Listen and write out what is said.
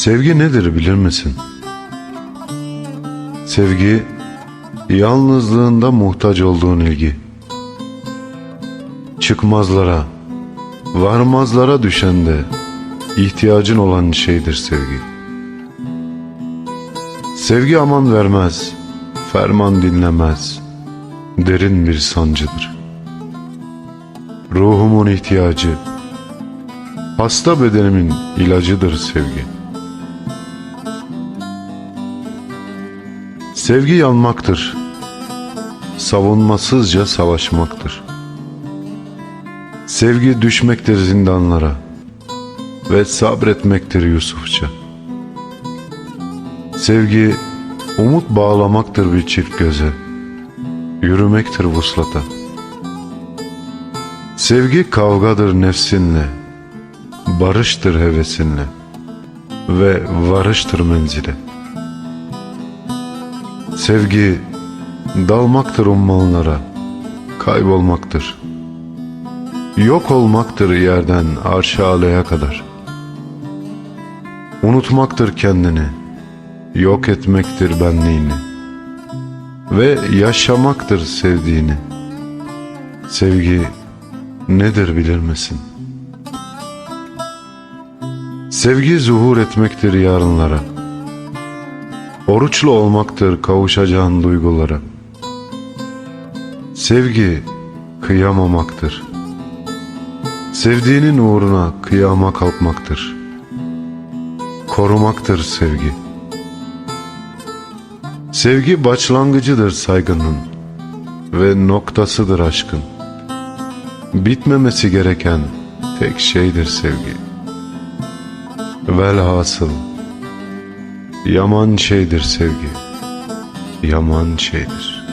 Sevgi nedir bilir misin? Sevgi, yalnızlığında muhtaç olduğun ilgi. Çıkmazlara, varmazlara düşen de ihtiyacın olan şeydir sevgi. Sevgi aman vermez, ferman dinlemez, derin bir sancıdır. Ruhumun ihtiyacı, hasta bedenimin ilacıdır sevgi. Sevgi yanmaktır, savunmasızca savaşmaktır. Sevgi düşmektir zindanlara ve sabretmektir Yusufça. Sevgi umut bağlamaktır bir çift göze, yürümektir vuslata. Sevgi kavgadır nefsinle, barıştır hevesinle ve varıştır menzile. Sevgi dalmaktır ummanlara, kaybolmaktır. Yok olmaktır yerden arşa aleye kadar. Unutmaktır kendini, yok etmektir benliğini ve yaşamaktır sevdiğini. Sevgi nedir bilir misin? Sevgi zuhur etmektir yarınlara. Oruçlu olmaktır kavuşacağın duygulara. Sevgi kıyamamaktır. Sevdiğinin uğruna kıyama kalkmaktır. Korumaktır sevgi. Sevgi başlangıcıdır saygının ve noktasıdır aşkın. Bitmemesi gereken tek şeydir sevgi. Velhasıl Yaman şeydir sevgi, yaman şeydir.